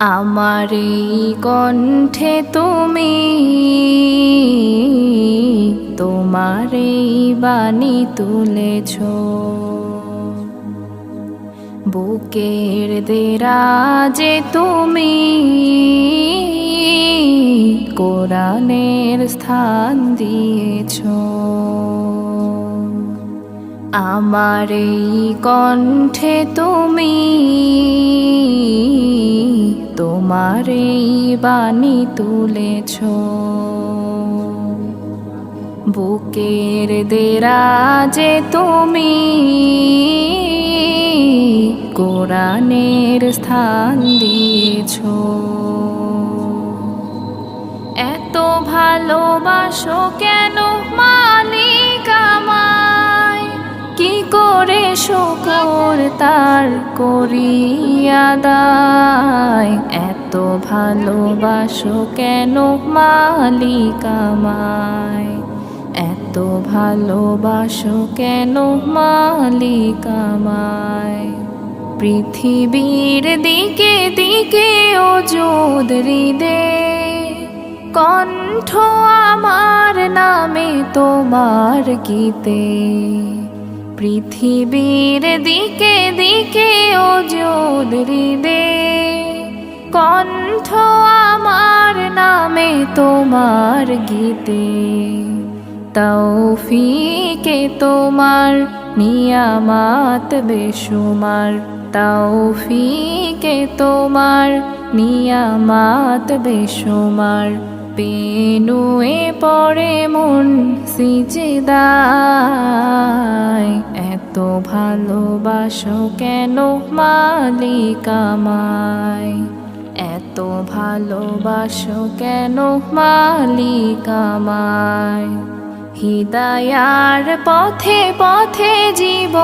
আমার কণ্ঠে তুমি তোমার বাণী তুলেছ। বুকের দেরাজে তুমি, কোরআনের স্থান দিয়েছ। আমার এই কণ্ঠে তুমি তোমার এই বাণী তুলেছ। বুকের দেরাজে তুমি কোরআনের স্থান দিয়েছ। এত ভালোবাসো কেন মালিক তার করিয়া দায় এত ভালোবাসো কেন মালিক আমায়? এত ভালোবাসো কেন মালিক আমায়? পৃথিবীর দিকে দিকে ও দে কণ্ঠ আমার নামে তোমার গীতে। পৃথিবীর দিকে দিকে ও দে কণ্ঠ আমার নামে তোমার গীতে, তৌফিকে তোমার নিয়ামাত বেশুমার, তৌফিকে তোমার নিয়ামাত বেশুমার, পেনুয়ে পড়ে মন সিজদায় এত ভালোবাসো কেন মালিক আমায়? এত ভালোবাসো কেন মালিক আমায়? হৃদয়ার পথে পথে জীবন